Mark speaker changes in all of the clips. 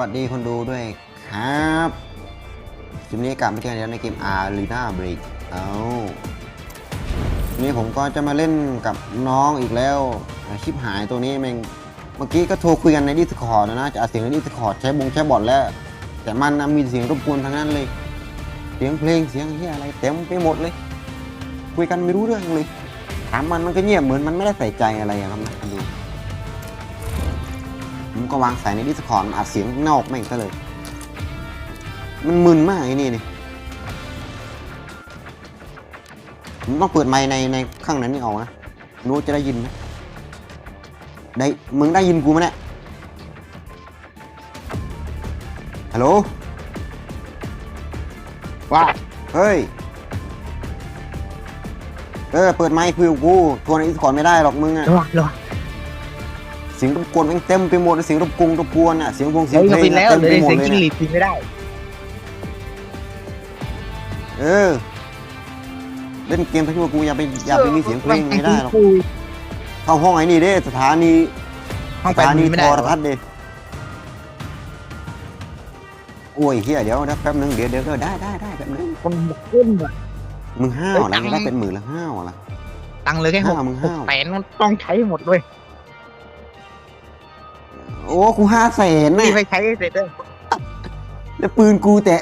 Speaker 1: วัสดีคนดูด้วยครับคลิปนี้กลับมาเจอกันแล้วในเกม Arena Break เอาวันนี้ผมก็จะมาเล่นกับน้องอีกแล้วชิปหายตัวนี้แม่งเมื่อกี้ก็โทรคุยกันในดิสคอร์ดนะ จะอัดเสียงในดิสคอร์ดใช้บงใช้บอทแล้ว แต่มันนะมีเสียงรบกวนทั้งนั้นเลย เสียงเพลงเสียงเฮียอะไรเต็มไปหมดเลย คุยกันไม่รู้เรื่องเลย ถามมันมันก็เงียบเหมือนมันไม่ได้ใส่ใจอะไรอะครับนะดู ก็วางสายในดิสคอร์ดอัดเสียงนอกแม่งซะเลย มันมึนมากไอ้นี่นี่ผมต้องเปิดไมค์ในในข้างนั้นนี่ออกนะนู้จะได้ยินไหมได้มึงได้ยินกูไหมเนี่ยฮัลโหล
Speaker 2: ว่า
Speaker 1: เฮ้ย เออ เปิดไมค์คุยกับกู ทวนดิสคอร์ไม่ได้หรอกมึงอะ
Speaker 2: ระวังระวัง
Speaker 1: เสียงรบกวนแม่งเต็มไปหมดเลยเสียงรบกวนรบกวนอะเสียงวงเสีย
Speaker 2: เฮ้
Speaker 1: ง
Speaker 2: ย
Speaker 1: เพล
Speaker 2: ไป
Speaker 1: ง
Speaker 2: แล้
Speaker 1: อะ
Speaker 2: ว
Speaker 1: เต็ม
Speaker 2: เล
Speaker 1: ไป
Speaker 2: ย
Speaker 1: หมด
Speaker 2: เสียง
Speaker 1: เลย
Speaker 2: จิ้งห
Speaker 1: นะ
Speaker 2: รีดกินไม่ได้
Speaker 1: เออเล่นเกมทั้งที่ว่ากูอย่าไปอย่าไปมีเสียงเพลงไม่ได้หรอก
Speaker 2: คุย
Speaker 1: เข้าห้องไอ้นี่เด้สถานี
Speaker 2: ห้อง
Speaker 1: ส
Speaker 2: แปด
Speaker 1: ถานี
Speaker 2: ไม่
Speaker 1: โท
Speaker 2: ได้
Speaker 1: รทัศน์เด้โอ้ยเฮียเดี๋ยวนะแป๊บนึงเดี๋ยวเดี๋ยวเดี๋ยวได้ได้ได้แป๊บนึง
Speaker 2: คนบกขึ้นอะ
Speaker 1: มึงห้าวอะไร
Speaker 2: เอ้ยตังค์
Speaker 1: ได้เป็นหมื่นละห้าวอะไร
Speaker 2: ตังค์เลยแค่หก
Speaker 1: ห้ามึง
Speaker 2: ห
Speaker 1: ห้ากว
Speaker 2: แสนมันต้องใช้หมดเลย
Speaker 1: โอ้กูห้าแสน
Speaker 2: ไม่
Speaker 1: นะ
Speaker 2: ไปใช้ให้เสร็จเลย
Speaker 1: แล้วปืนกูแต่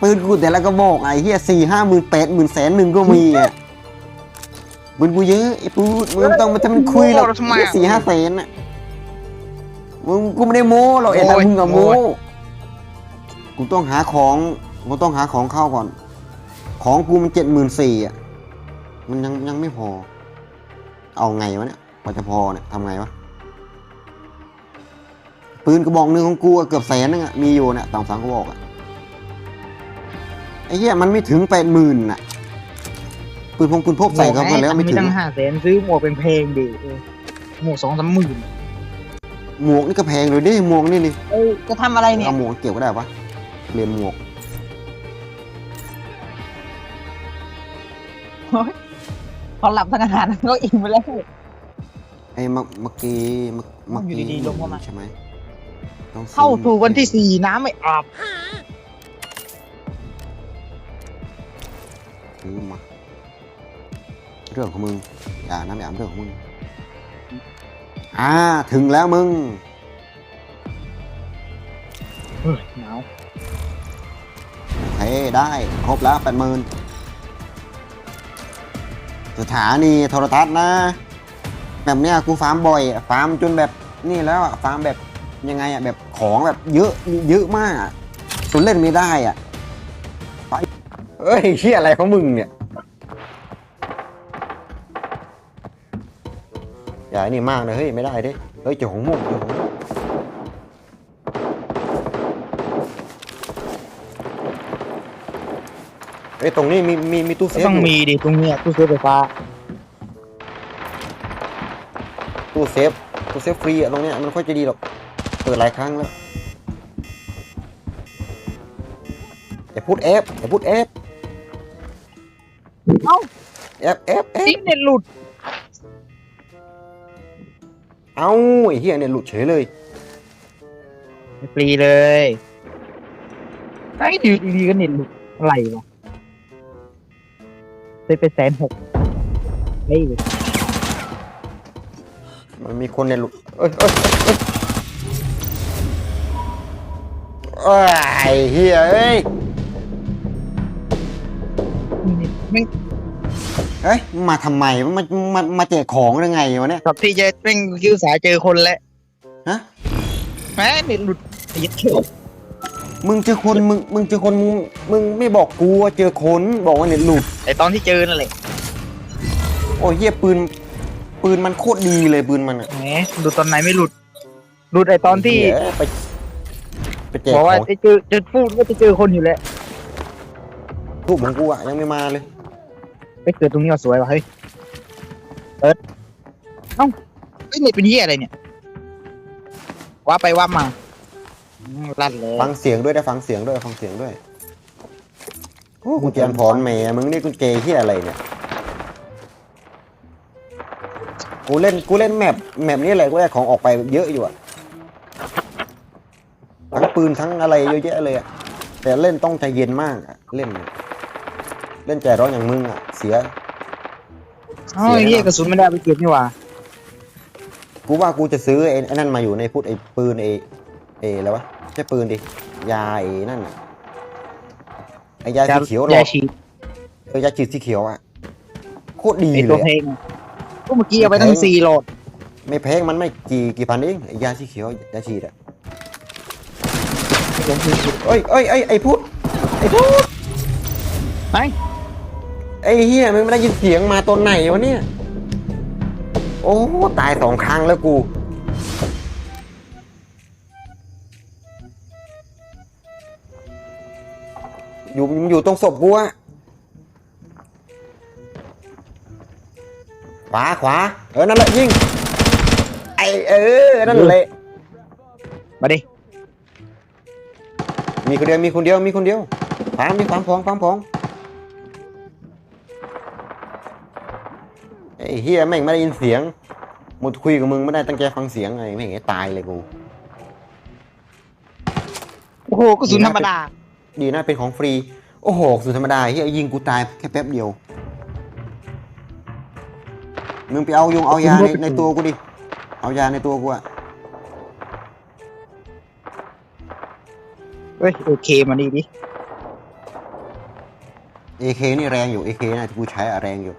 Speaker 1: ปืนกูแต่ละกระบอกไอ้เฮียสี่ห้าหมื่นแปดหมื่นแสนหนึ่งก็มีอะปืนกูเยอะไอ้ปืนมึงไม่ต้องมาทำเป็นคุยหรอกสี่ห้าแสนอะมึงกูไม่ได้โม้หรอกไอ้แต่มึงกับโม้กูต้องหาของกูต้องหาของเข้าก่อน ของกูมันเจ็ดหมื่นสี่อะมันยังยังไม่พอ เอาไงวะเนี่ยกว่าจะพอเนี่ยทำไงวะ ปืนกระบอกหนึ่งของกูอะเกือบแสนนึงอะมีอยู่เนี่ยสองสามกระบอกอะไอ้เหี้ยมันไม่ถึงแปดหมื่นอะปืนพงปืนพกใส่เข้ามาแล้วไม่ถึง
Speaker 2: ตั้งห้าแสนซื้อหมวกเป็นเพลงดิเออหมวกสองสามหมื่น
Speaker 1: หมวกนี่ก็แพงเลยดิหมวกนี่นี่
Speaker 2: เอ้ยจะทำอะไรเนี่ย
Speaker 1: เอาหมวกเกี่ยวก็ได้ปะเรียนหมวก
Speaker 2: พอหลับทั้งอาหารก็อิ่มไปแล้ว
Speaker 1: ไอ้เมื่อเมื่อกี้เมื่อเมื่อ
Speaker 2: อยู่
Speaker 1: กี้
Speaker 2: ดีๆลงเข้ามา
Speaker 1: ใช่ไหม ต้องซื้อ
Speaker 2: เข้าสู่วันที่สี่น้ำไม่อาบ
Speaker 1: ซื้อมา เรื่องของมึง อย่านะอย่าเรื่องของมึง อ่า ถึงแล้วมึง
Speaker 2: เฮ้ยหนาว
Speaker 1: เฮ้ได้ ครบแล้วแปดหมื่นสถานีโทรทัศน์นะ แบบเนี้ยกูฟาร์มบ่อยอะฟาร์มจนแบบนี่แล้วอะฟาร์มแบบ ยังไงอะแบบของแบบเยอะเยอะมากอะจนเล่นไม่ได้อะไปเอ้ยเชี่ยอะไรของมึงเนี่ยอย่าไอ้นี่มากนะเฮ้ยไม่ได้ดิเฮ้ยเจ้าของมุกเจ้าของมุกเฮ้ยตรงนี้มีมีมีตู้เซ
Speaker 2: ก็
Speaker 1: ฟ
Speaker 2: ต้อง
Speaker 1: อยู่
Speaker 2: มีดิตรงเนี้ยตู้เซฟไฟฟ้า
Speaker 1: ตู้เซฟตู้เซฟฟรีอะตรงเนี้ยมันค่อยจะดีหรอกเปิดหลายครั้งแล้วอย่าพูดเอฟอย่าพูดเอฟ
Speaker 2: เอ้า
Speaker 1: เอฟเอฟเอฟ
Speaker 2: ซิงเน็ตหลุด
Speaker 1: เอ้าไอ้เหี้ยเนี่ยหลุดเฉยเลย
Speaker 2: ฟรีเลยไอ้ดีดีๆก็เน็ตหลุดอะไรวะซื้อไปแสนหกเฮ้ย
Speaker 1: มันมีคนเนี่ยหลุดเอ้ยเอ้ยเอ้ยเอ้ย ไอ้เหี้ยเอ้ย
Speaker 2: ไม่
Speaker 1: เฮ้ยมึงมาทำไมมามามาแจกของได้ไงวะเนี่ย
Speaker 2: กับที่จะเร่งคิวสายเจอคนแล้ว
Speaker 1: ฮะ
Speaker 2: แหมเน็ตหลุดไอ้ยัดเขียว
Speaker 1: มึงเจอคนมึงมึงเจอคนมึงมึงไม่บอกกูว่าเจอคนบอกว่าเนี่ยหลุด
Speaker 2: ไอตอนที่เจอนั่นแหละ
Speaker 1: โอ้ยเหี้ยปืน ปืนมันโคตรดีเลยปืนมันอะ
Speaker 2: แหมหลุดตอนไหนไม่หลุดหลุดไอตอนที่
Speaker 1: เหี้ยไป ไปแจก
Speaker 2: บอก
Speaker 1: ข
Speaker 2: ว่า
Speaker 1: อง
Speaker 2: จะเจอจะพูดว่าจะเจอคนอยู่แล้ว
Speaker 1: ทูบของกูอะยังไม่มาเลย
Speaker 2: ไปเกิดตรงนี้ก็สวยว่ะเฮ้ยเปิดเอ้าไอ้ยเน็ตเป็นเหี้ยอะไรเนี่ยว่าไปว่ามาอืมลั่นเลย
Speaker 1: ฟังเสียงด้วยได้ฟังเสียงด้วยฟังเสียงด้วยโอ้กุญแจพรแม่มึงนี่กุญแจเฮียอะไรเนี่ยกูเล่นกูเล่นแมปแมปนี้แหละกูได้ของออกไปเยอะอยู่อะ ทั้งปืปืนทั้งอะไรเยอะแยะเลยอะแต่เล่นต้องใจเย็นมากอะเล่น เล่นใจร้อนอย่างมึงอะเสีย
Speaker 2: เอ้าไอ้เหี้ยกระสุนไม่ได้เอาไปเก็บนี่หว่า
Speaker 1: กูว่ากูจะซื้อไอ้ไอ้นั่นมาอยู่ในพุทธไอ้ปืนไอ้ไอ้อะไรวะใช่ปืนดิยาไอ้นั่นอะไอ้ยาสีเขียวหร
Speaker 2: ยา
Speaker 1: อ
Speaker 2: ฉีด
Speaker 1: เออยาฉีดสีเขียวอะโคตรดี
Speaker 2: ไอ้
Speaker 1: เล
Speaker 2: ตัวยเพล
Speaker 1: อะ
Speaker 2: งอะก็เมื่อกี้เอาไปตั้งสี่โหลด
Speaker 1: ไม่แพงมันไม่กี่กี่พันเองไอ้ยาสีเขียวยาฉีดอะ เอ้ยเอ้ยเอ้ยไอ้พุทธไอ้พุทธ
Speaker 2: ไหน
Speaker 1: ไอ้เฮียมันไม่ได้ยินเสียงมาตอนไหนวะเนี่ย โอ้ตายสองครั้งแล้วกูอยู่อยู่ตรงศพกูอะขวาขวา เออ นั่นแหละยิง ไอเออ นั่นแหละ
Speaker 2: มาดิ
Speaker 1: มีคนเดียวมีคนเดียวมีคนเดียวฟามมีฟามพองฟามพองไอ้เฮียแม่งไม่ได้ยินเสียงหมดคุยกับมึงไม่ได้ตั้งใจฟังเสียงไงแม่งไอ้ตายเลยกู
Speaker 2: โอ้โหกระสุนธรรมดา
Speaker 1: ดีนะเป็นของฟรี โอ้โหสุดธรรมดาเฮียยิงกูตายแค่แป๊บเดียวมึงไปเอายงเอายาในในตัวกูดิเอายาในตัวกูอะ
Speaker 2: เฮ้ยโอเคมาดิดิ
Speaker 1: เอเคนี่แรงอยู่เอเคนะที่กูใช้อะแรงอยู่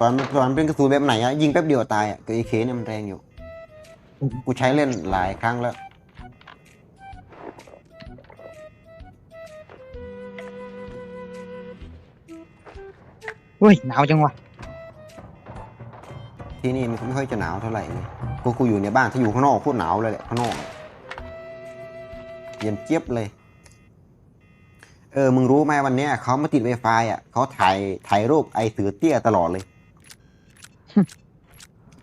Speaker 1: ตอนตอนเป็นกระสุนแบบไหนอะยิงแป๊บเดียวตายอะกับเอเคเนี่ยมันแรงอยู่ กูใช้เล่นหลายครั้งแล้ว
Speaker 2: เฮ้ยหนาวจังวะ
Speaker 1: ที่นี่มันก็ไม่ค่อยจะหนาวเท่าไหร่เลย กูกูอยู่ในบ้านถ้าอยู่ข้างนอกโคตรหนาวเลยแหละข้างนอกเย็นเจี๊ยบเลย เออ มึงรู้ไหมวันเนี้ยเขามาติดไวไฟอะเขาถ่ายถ่ายรูปไอ้เสือเตี้ยตลอดเลย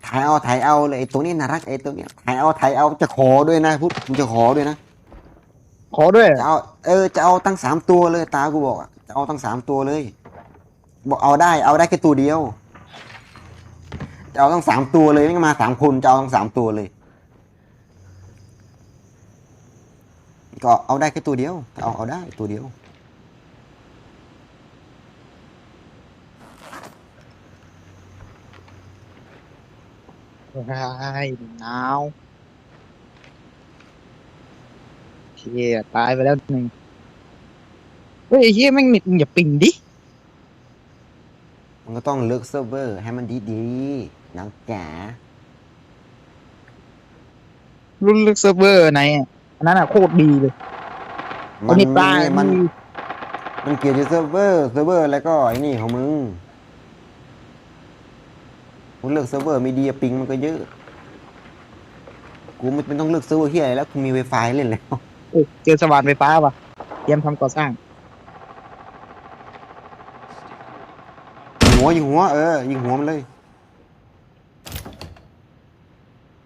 Speaker 1: ถ่ายเอาถ่ายเอาเลยไอ้ตัวนี้น่ารักไอ้ตัวเนี้ยถ่ายเอาถ่ายเอาจะขอด้วยนะพูดมึงจะขอด้วยนะ
Speaker 2: ขอด้วย
Speaker 1: จะเอาเออจะเอาตั้งสามตัวเลยตากูบอกอะจะเอาตั้งสามตัวเลย บอกเอาได้เอาได้แค่ตัวเดียว จะเอาตั้งสามตัวเลยไม่มาสามคนจะเอาตั้งสามตัวเลย ก็เอาได้แค่ตัวเดียวเอาเอาได้ตัวเดียว
Speaker 2: ใช่หนาวเฮียตายไปแล้วหนึ่งเฮ้ยไอ้เฮียแม่งเน็ตมึงอย่าปิงดิ
Speaker 1: มันก็ต้องเลือกเซิร์ฟเวอร์ให้มันดีๆ น้องจ๋า
Speaker 2: รุ่นเลือกเซิร์ฟเวอร์ไหนอะอันนั้นอะโคตรดีเลย
Speaker 1: มัน
Speaker 2: เน็ตบ้า
Speaker 1: มัน
Speaker 2: ดี
Speaker 1: มันเกี่ยวกับเซิร์ฟเวอร์เซิร์ฟเวอร์แล้วก็ไอ้นี่ของมึงมึงเลือกเซิร์ฟเวอร์ไม่ดีอะปิงมันก็เยอะ กูไม่ไม่ต้องเลือกเซิร์ฟเวอร์ที่อะไรแล้วกูมี Wi-Fi เล่นแล้ว
Speaker 2: เอ้ยเจอสว่านไฟฟ้าป่ะเตรียมทำก่อสร้าง
Speaker 1: ยิงหัวยิงหัวเออยิงหัวมันเลย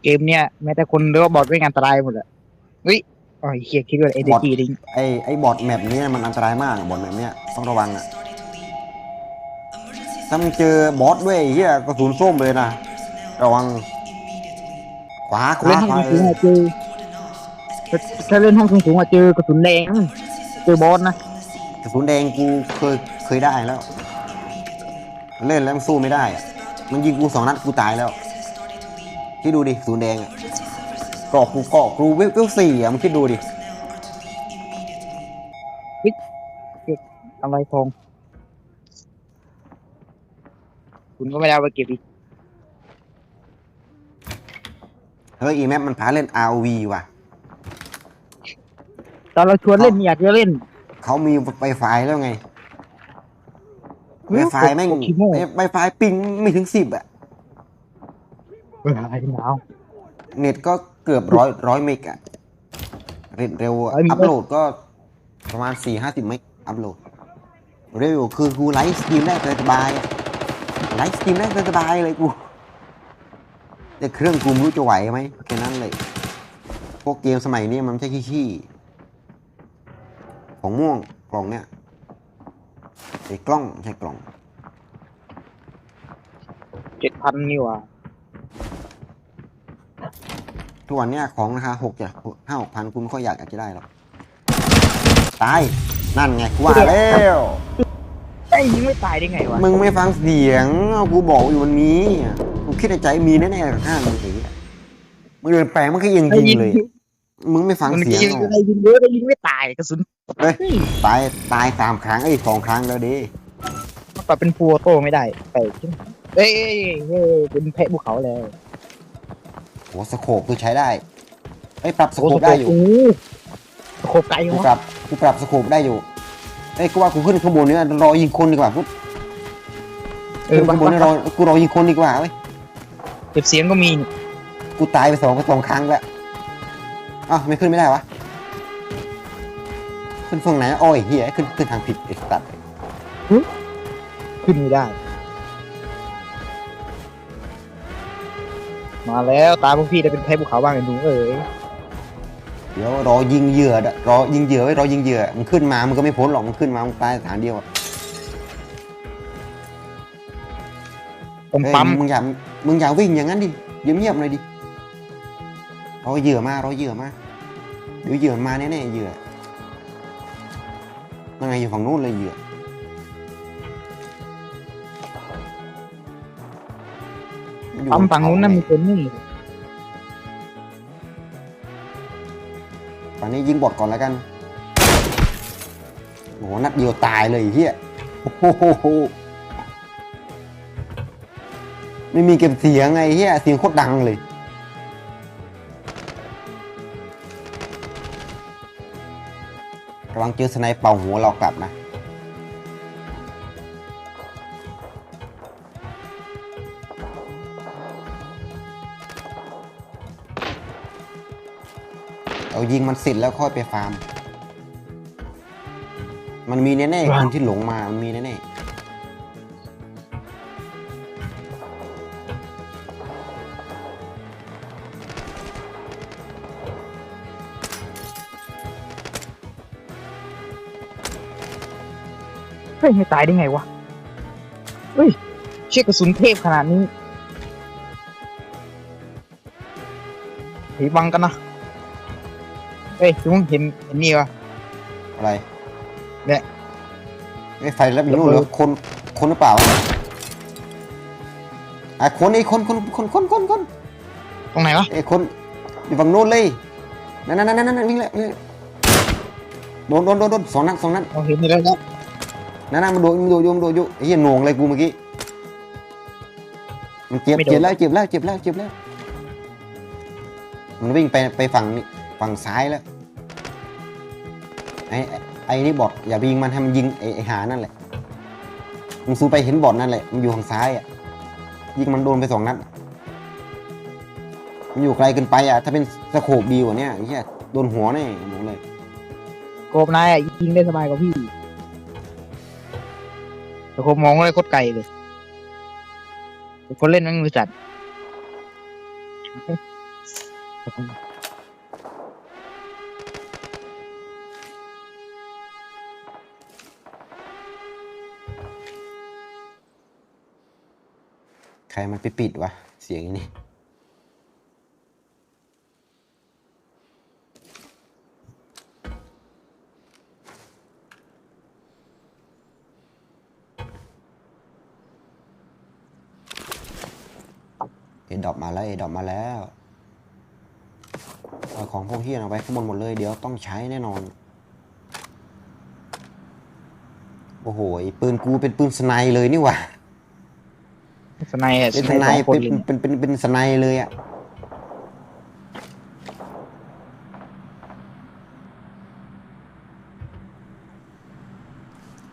Speaker 2: เกมเนี้ยแม้แต่คนหรือว่าบอทไม่งอันตรายหมดอะเฮ้ยอ๋อไอ้เฮียคิดว่าเอเดจีดิง
Speaker 1: ไอไอบอทแมปนี้มันอันตรายมากบอทแมปเนี้ยต้องระวังอะถ้ามึงเจอบอสด้วยไอ้เฮียกระสุนส้มเลยนะระวังขวาข
Speaker 2: เล่
Speaker 1: วาน
Speaker 2: ห้อง
Speaker 1: ขวาเอ
Speaker 2: สูง
Speaker 1: อ
Speaker 2: ๆอะเจอถ้าเล่นห้องสูงๆอะเจอกระสุนแดงเจอบอสนะ
Speaker 1: กระสุนแดงกูเคยเคยได้แล้ว เล่นแล้วมันสู้ไม่ได้อะมันยิงกูสองนัดกูตายแล้ว ที่ดูดิกระสุนแดงอะเกาะกูเกาะกูเวลเวลสี่อะมึงคิดดูดิ
Speaker 2: ทำไรทองคุณก็ไม่ได้เอาไปเก็บอีก
Speaker 1: เฮ้ยอีแมปมันพาเล่น ROV ว่ะ
Speaker 2: ตอนเราชวนเล่นอยากจะเล่น
Speaker 1: เขามีไวไฟแล้วไงไวไฟแม่ง
Speaker 2: กดขี้โม่
Speaker 1: ไวไฟปิงไม่ถึงสิบอะ
Speaker 2: เฮ้ยหนาว
Speaker 1: เน็ตก็เกือบร้อยร้อยเมกอะเร็วเร็วอะ
Speaker 2: ร้อยเมก
Speaker 1: อัพโหลดก็ประมาณสี่ห้าสิบเมกอัพโหลด เร็วคือกูไลฟ์สตรีมได้สบายๆอะไลฟ์สตรีมได้สบายๆเลยกู แต่เครื่องกูไม่รู้จะไหวไหมแค่นั้นเลย พวกเกมสมัยนี้มันไม่ใช่ขี้ๆของม่วงกล่องเนี้ยไอ้กล้องไม่ใช่กล่อง
Speaker 2: เจ็ดพันนี่หว่า
Speaker 1: โท ทุกวันเนี้ยของราคาหกจะห้าหกพันกูไม่ค่อยอยากอยากจะได้หรอกตายนั่นไงกูว่าแล้ว
Speaker 2: ไอ้ยิงไม่ตายได้ไงวะ
Speaker 1: มึงไม่ฟังเสียงเอากูบอกอยู่วันนี้กูคิดในใจมีแน่ๆข้างมึงสิมึงเดินแปลงมันก็ยิง
Speaker 2: ได้
Speaker 1: ยิง
Speaker 2: ยิง
Speaker 1: เลย มึงไม่ฟัง
Speaker 2: มัน
Speaker 1: เสียง
Speaker 2: ยิง
Speaker 1: หรอ
Speaker 2: ได้ยิงเยอะได้ยิงไม่ตายกระสุน
Speaker 1: เฮ้ยตายตายสามครั้งไอ้ยสองครั้งแล้วดิ
Speaker 2: มันก็เป็นฟูโต้ไม่ได้ไปขึ้นเอ้ยเอ้ยเอ้ยเป็นแพะภูเขาแล้ว
Speaker 1: โหสโคปกูใช้ได้ไอ้ยปรับสโคปได้อยู่
Speaker 2: โอ้โคบไกล
Speaker 1: กู
Speaker 2: วะ
Speaker 1: ปรับกูปรับสโคปได้อยู่เอ้ยกูว่ากูขึ้นข้างบนเนี่ยรอยิงคนดีกว่ากู
Speaker 2: เออ
Speaker 1: ขึ้น
Speaker 2: บั
Speaker 1: ข้างงบนเนี่ยรอกูรอยิงคนดีกว่าเว้ย
Speaker 2: เก็บเสียงก็มีนี่
Speaker 1: กูตายไปสองก็สองครั้งแล้วอ้าวไม่ขึ้นไม่ได้วะขึ้นฝั่งไหนอ้อยเฮียขึ้นขึ้นทางผิดไอ้สัตว์
Speaker 2: ขึ้นไม่ได้ มาแล้วตาพวกพี่ได้เป็นแพะภูเขาบ้างไอ้หนูเอ้ย
Speaker 1: เดี๋ยวรอยิงเหยื่อดรอยิงเหยื่อไว้รอยิงเหยื่อมันขึ้นมามันก็ไม่พ้นหรอกมันขึ้นมามันตายสถานเดียวอะ
Speaker 2: ผม
Speaker 1: เอ้ย
Speaker 2: ปั๊ม
Speaker 1: มึงอย่ามึงอย่าวิ่งอย่างนั้นดิเงียบๆหน่อยดิรอเหยื่อมารอเหยื่อมาเดี๋ยวเหยื่อมาแน่ๆเหยื่อยังไงอยู่ฝั่งนู้นเลยเหยื่อ อยู่
Speaker 2: ปั๊มฝั่งนู้นนั่นมีคนนี่
Speaker 1: ฝั่งนี้ยิงบอดก่อนแล้วกันโอ้โหนัดเดียวตายเลยไอ้เฮียโอ้โหไม่มีเก็บเสียงไงเฮียเสียงโคตรดังเลยระวังเจอสไนเป่าหัวเรากลับนะ เรายิงมันเสร็จแล้วค่อยไปฟาร์ม มันมีแน่ๆคนที่หลงมา มันมีแน่
Speaker 2: เฮ้ยไม่ตายได้ไงวะ เฮ้ย เชี่ยกระสุนเทพขนาดนี้ผีบังกันนะเฮ้ยมึงเห็นเห็นนี่วะ
Speaker 1: ๆอะไร
Speaker 2: เนี่ย
Speaker 1: ไอ้ไฟแล้วอยู่นู่นเหรอคนคนหรือเปล่าอะคนไอ้คนคนคนคนคนคน
Speaker 2: ตรงไหนวะ
Speaker 1: ไอ้คนอยู่ฝั่งโน้นเลยนั่นนั่นนั่นนั่นวิ่งเลยวิ่งเลยโดนโดนโดนโดนสองนัดสองนัด
Speaker 2: เราเห็นนี่แล้วครับ
Speaker 1: นั่นนั่นมันโดนมันโดนโยมโดนโยไอ้เหี้ยหน่วงเลยกูเมื่อกี้มันเจ็บเจ็บแล้วเจ็บแล้วเจ็บแล้วเจ็บแล้วมันวิ่งไปไปฝั่งนี้ฝั่งซ้ายแล้ว ไอ้ไอ้นี่บอดอย่าไปยิงมันให้มันยิงไอ้ไอ้หานั่นแหละมึงซูไปเห็นบอดนั่นแหละมันอยู่ทางซ้ายอะยิงมันโดนไปสองนัดมันอยู่ไกลเกินไปอะถ้าเป็นสโคบดีกว่าเนี้ยไอ้เหี้ยโดนหัวแน่บอกเลย
Speaker 2: โกบนายอะยิงได้สบายกว่าพี่แต่ผมมองเลยโคตรไกลเลยแต่คนเล่นแมันมือจัด
Speaker 1: ใครมันไปปิดวะ เสียงนี้เอดดอปมาแล้ว เอดดอปมาแล้วเอาของพวกเฮียเอาไปข้างบนหมดเลย เดี๋ยวต้องใช้แน่นอน โอ้โหปืนกูเป็นปืนสไนเลยนี่หว่า
Speaker 2: สไนอะ
Speaker 1: เป็น
Speaker 2: ส
Speaker 1: ส
Speaker 2: ไน
Speaker 1: ไน
Speaker 2: สองคน
Speaker 1: เป็น
Speaker 2: เลย
Speaker 1: เป็นเป็นเป็นสไนเลยอะ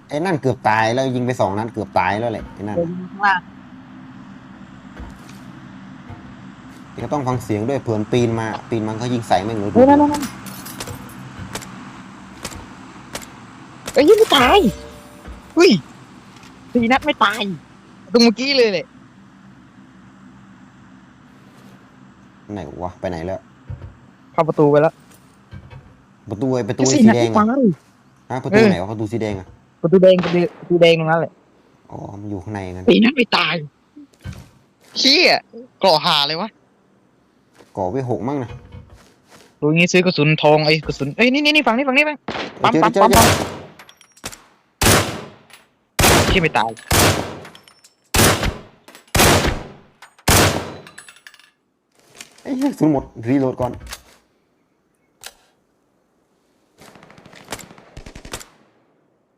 Speaker 1: ไอ้นั่นเกือบตายแล้วยิงไปสองนัดเกือบตายแล้วแหละไอ้นั่นก็ต้องฟังเสียงด้วยเผื่อปีนมา ปีนมันก็ยิงใส่แม่งเลย
Speaker 2: เฮ้ยนั่นนั่นนั่นเอ้ยยังไม่ตายเฮ้ยสี่นัดไม่ตายตรงเมื่อกี้เลยเลย
Speaker 1: ไหนวะไปไหนแล้ว
Speaker 2: เข้าประตูไปแล้ว
Speaker 1: ประตูไอ้ประตู
Speaker 2: สี่
Speaker 1: สี
Speaker 2: นัด
Speaker 1: แด
Speaker 2: ไม่
Speaker 1: ง
Speaker 2: ตา
Speaker 1: อะ
Speaker 2: ย
Speaker 1: ฮะประตู
Speaker 2: เออ
Speaker 1: ไหนวะประตูสีแดงอะ
Speaker 2: ประตูแดงประตูประตูแดงตรงนั้นแหละ
Speaker 1: อ๋อมันอยู่ข้างในกัน
Speaker 2: สี่นัดไม่ตายเชี่ยเกาะหาเลยวะ
Speaker 1: ก่อไว้หกมั้งนะ
Speaker 2: ดูงี้ซื้อกระสุนทองไอ้ยกระสุนเอ้ยนี่นี่นี่ฝั่งนี้ฝั่งนี้ไปปั๊ม
Speaker 1: เจอ
Speaker 2: ปั๊ม
Speaker 1: เจอ
Speaker 2: ปั๊ม
Speaker 1: เจอ
Speaker 2: ปั๊มที่ไม่ตาย
Speaker 1: ไอ้เหี้ยกระสุนหมด รีโหลดก่อน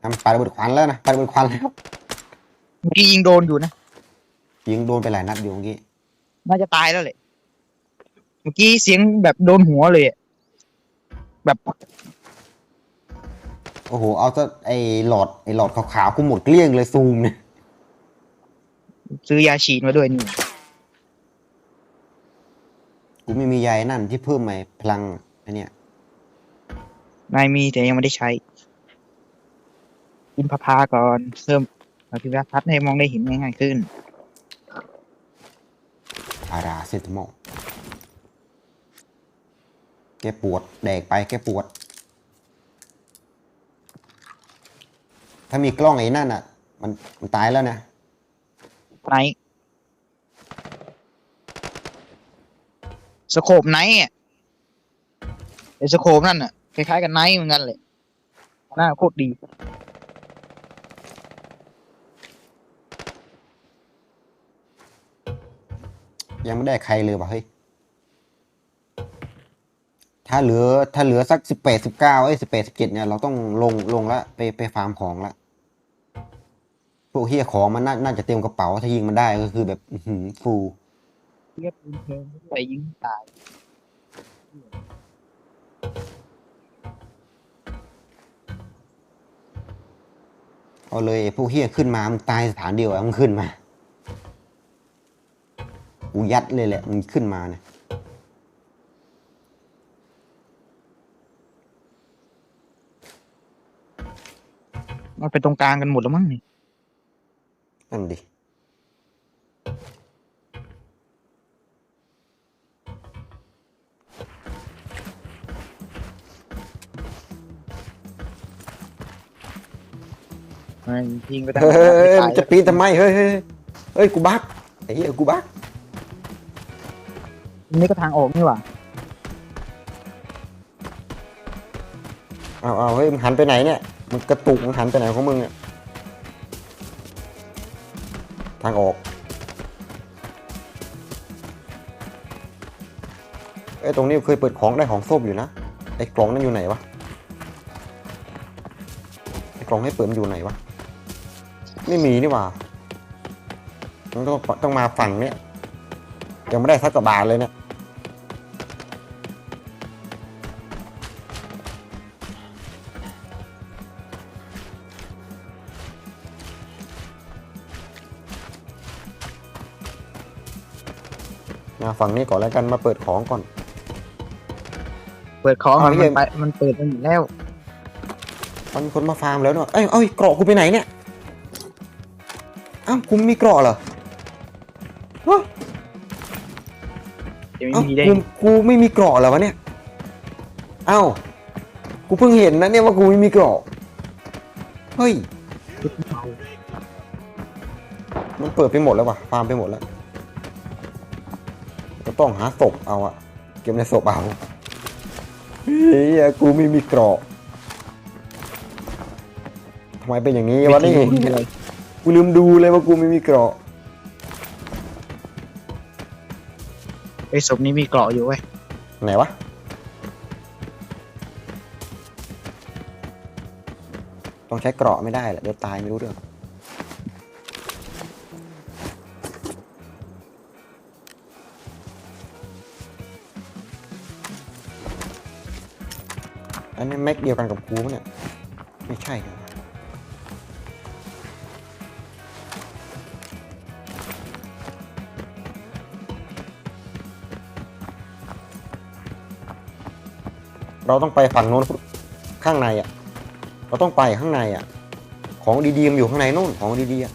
Speaker 1: ทำปาระเบิดควันแล้วนะปาระเบิดควันแล้ว
Speaker 2: เมื่อกี้ยิงโดนอยู่นะ
Speaker 1: ยิงโดนไปหลายนัดอยู่เมื่อกี้
Speaker 2: น่าจะตายแล้วแหละ เมื่อกี้เสียงแบบโดนหัวเลยอะแบบ
Speaker 1: โอ้โห เอาซะไอ้หลอด ไอ้หลอดขาวๆกูหมดเกลี้ยงเลยซูมเนี่ย
Speaker 2: ซื้อยาฉีดมาด้วยนี่
Speaker 1: กูไม่มียายนั่นที่เพิ่มใหม่พลังไอันเนี้ย
Speaker 2: นายมีแต่ยังไม่ได้ใช้ กินพาพาก่อนเพิ่มอภิวัตทัศน์ให้มองได้เห็นง่ายๆขึ้น
Speaker 1: พาราเซตามอลแกปวดแดกไปแกปวด ถ้ามีกล้องไอ้นั่นอะ มันมันตายแล้วนะ
Speaker 2: ไหน สโคปไนท์อะไอสโคปนั่นอะคล้ายๆกับไนท์เหมือนกันเลยหน้าโคตรดี
Speaker 1: ยังไม่ได้ใครเลยว่ะเฮ้ย ถ้าเหลือถ้าเหลือสักสิบแปดสิบเก้าเอ้สิบแปดสิบเจ็ดเนี่ยเราต้องลงลงละไปไปฟาร์มของละพวกเฮียของมันน่าน่าจะเต็มกระเป๋าถ้ายิงมันได้ก็คือแบบอื้ อหือฟูล
Speaker 2: เรียบเพลงไปยิงตาย
Speaker 1: เอาเลยไอ้พวกเฮียขึ้นมามึงตายสถานเดียวอะมึงขึ้นมา กูยัดเลยแหละมึงขึ้นมาเนี่ย
Speaker 2: มันไปตรงกลางกันหมดแล้วมั้งนี่
Speaker 1: นั่นดิ
Speaker 2: มันยิงไปทาง
Speaker 1: เฮ้ย
Speaker 2: ไม่
Speaker 1: มัน
Speaker 2: ตาย
Speaker 1: จะปีนทำไม เฮ้ยเฮ้ยเฮ้ย กูบักไอ้เหี้ยกูบัก
Speaker 2: นี่ก็ทางออกนี่หว่า
Speaker 1: เอาเอาเฮ้ยมึงหันไปไหนเนี่ยมึงกระตุกมึงหันไปไหนของมึงเนี่ยทางออกเอ้ยตรงนี้เคยเปิดของได้ของส้มอยู่นะไอ้กล่องนั่นอยู่ไหนวะไอ้กล่องให้เปิดมันอยู่ไหนวะ ไม่มีนี่หว่ามันต้องต้องมาฝั่งเนี้ยยังไม่ได้สักกระบาทเลยเนี่ยมาฝั่งนี้ก่อนแล้วกันมาเปิดของก่อน
Speaker 2: เปิดของ
Speaker 1: เอา
Speaker 2: มัน
Speaker 1: เหี้ย
Speaker 2: ไปมันเปิดมันอยู่แล้ว
Speaker 1: มันมีคนมาฟาร์มแล้วเนาะเอ้ยเอ้ยเกราะกูไปไหนเนี่ย อ้าวกูมีเกราะเหรอฮะ
Speaker 2: จะไม่
Speaker 1: เอ้า
Speaker 2: มีได้
Speaker 1: กูกูไม่มีเกราะเหรอวะเนี่ยเอ้ากูเพิ่งเห็นนะเนี่ยว่ากูไม่มีเกราะเฮ้ยมันเปิดไปหมดแล้ววะฟาร์มไปหมดแล้ว ก็ต้องหาศพเอาอะเก็บในศพเอาเฮ้ยกูไม่มีเกราะทำไมเป็นอย่างนี้วะนี่ กูลืมดูเลยว่ากูไม่มีเกราะ
Speaker 2: ไอ้ศพนี้มีเกราะอยู่เว้ย
Speaker 1: ไหนวะต้องใช้เกราะไม่ได้แหละเดี๋ยวตายไม่รู้เรื่องอันนี้แม็กเดียวกันกับกูปะเนี่ยไม่ใช่ครับ เราต้องไปฝั่งโน้นข้างในอะ เราต้องไปข้างในอะ ของดีๆมันอยู่ข้างในโน่นของดีๆอะ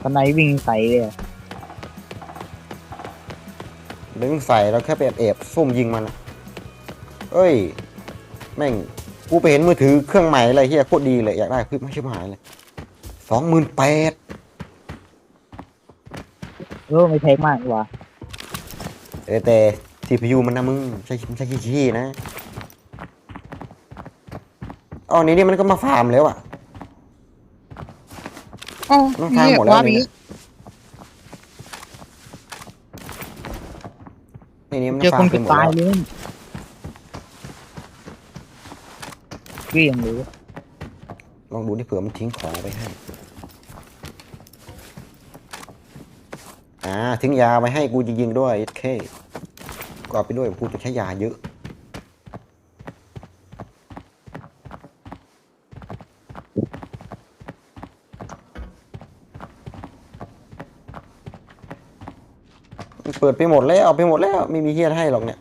Speaker 2: ตอนไหนวิ่งใส่เลยอะ
Speaker 1: เดี๋ยวมึงใส่เราแค่ไปแอบๆซุ่มยิงมันอะเอ้ย แม่ง กูไปเห็นมือถือเครื่องใหม่อะไรเฮียโคตรดีเลยอยากได้คือไม่ใช่หายเลยสองหมื่นแปด
Speaker 2: เออไม่แพงมากดีกว่า
Speaker 1: เออแต่ที CPU มันนะมึงใช้ใช้ขี้ๆนะอ๋อนี่นี่มันก็มาฟาร์มแล้วอะ
Speaker 2: โอ้
Speaker 1: มันพัง
Speaker 2: เหี้ย
Speaker 1: หมดแล้ว
Speaker 2: ว่ามี
Speaker 1: นี่นี่มัน
Speaker 2: เจอ
Speaker 1: ฟา
Speaker 2: ค
Speaker 1: ร์
Speaker 2: น
Speaker 1: มไป
Speaker 2: เป็น
Speaker 1: หมด
Speaker 2: ตาย
Speaker 1: แล้ว
Speaker 2: เลยเกลี้ยงเลย
Speaker 1: ลองดูที่เผื่อมันทิ้งของไปให้อ่าทิ้งยาไปให้กูจริงๆด้วยเค ก็เอาไปด้วยกูจะใช้ยาเยอะ เปิดไปหมดแล้วเอาไปหมดแล้วไม่มีเฮียให้หรอกเนี่ย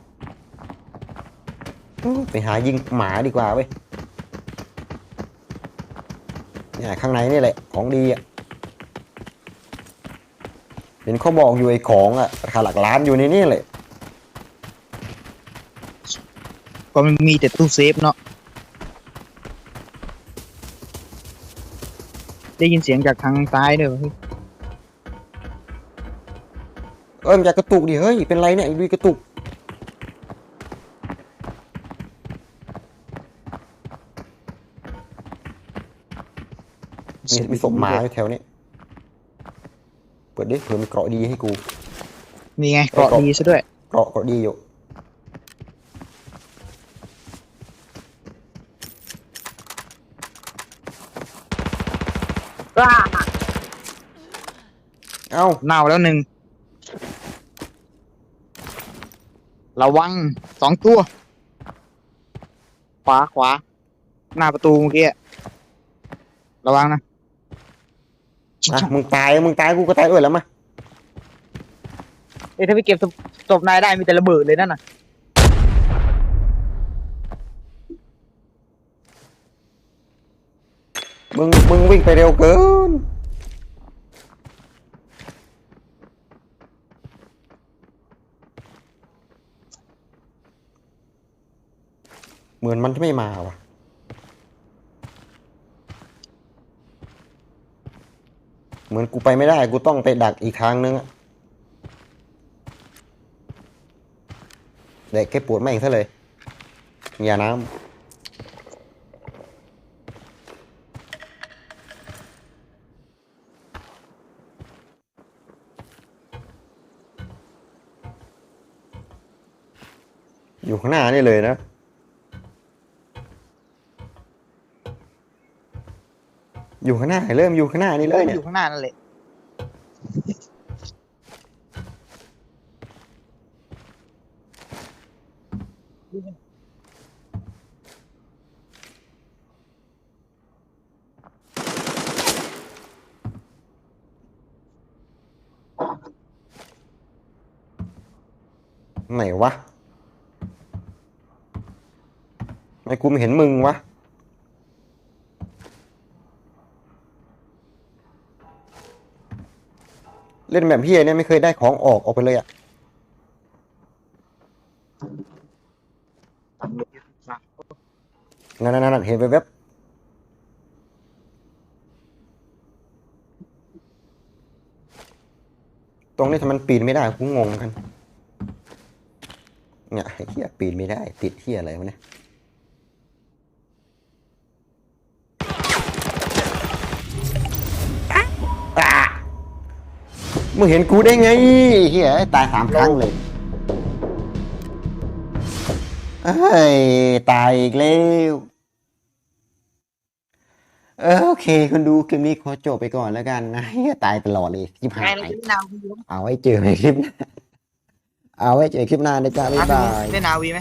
Speaker 1: ไปหายิงหมาดีกว่าเว้ยเนี่ยข้างในนี่แหละของดีอะเห็นเขาบอกอยู่ไอ้ของอะราคาหลักล้านอยู่ในนี่แหละ
Speaker 2: ก็มันมีแต่ตู้เซฟเนาะได้ยินเสียงจากทางซ้ายด้วยวะเฮ้ย
Speaker 1: เอ้ยมันจะกระตุกดิเฮ้ยเป็นไรเนี่ยดูกระตุกมีมีศพหมาอยู่แถวนี้เปิดดิเผื่อมีเกราะดีให้กู
Speaker 2: มีไงเกาะดีซะด้วย
Speaker 1: เกราะเกราะดีอยู่ เอ้า
Speaker 2: เน่าแล้วหนึ่งระวังสองตัว ขวาขวา หน้าประตูเมื่อกี้อะระวังนะ
Speaker 1: อะมึงตายมึงตายกูก็ตายด้วยแล้วมา
Speaker 2: เอ้ยถ้าไปเก็บศพศพนายได้มีแต่ระเบิดเลยนั่นน่ะ
Speaker 1: มึงมึงวิ่งไปเร็วเกิน เหมือนมันไม่มาว่ะ เหมือนกูไปไม่ได้ กูต้องไปดักอีกทางนึงอะเด็กแค่ปวดแม่งซะเลย อย่าน้ำอยู่ข้างหน้านี่เลยนะ อยู่ข้างหน้า เริ่มอยู่ข้างหน้านี่เลยเนี่ย
Speaker 2: อยู่ข้างหน้านั่นแหละ
Speaker 1: ไหนวะทำไมกูไม่เห็นมึงวะ เล่นแบบพี่เนี่ยไม่เคยได้ของออกออกไปเลยอะนั่นนั่นนั่นเห็นไปแวบตรงนี้ทำไมมันปีนไม่ได้กูงงกันเนี่ยไอ้เฮียปีนไม่ได้ ติดเฮียอะไรวะเนี่ย มึงเห็นกูได้ไงเฮียตายสามครั้งเลยเอ้ยตายอีกแล้วเออโอเคคุณดูคลิปนี้ขอจบไปก่อนแล้วกันนะเฮียตายตลอดเลยยิบหา
Speaker 2: ไง
Speaker 1: ย
Speaker 2: เราเล่นนาวีไหม
Speaker 1: เอาไว้เจอในคลิปหน้าเอาไว้เจอคลิปหน้านะจ๊ะบ๊ายบาย
Speaker 2: เล่นนาวีไหม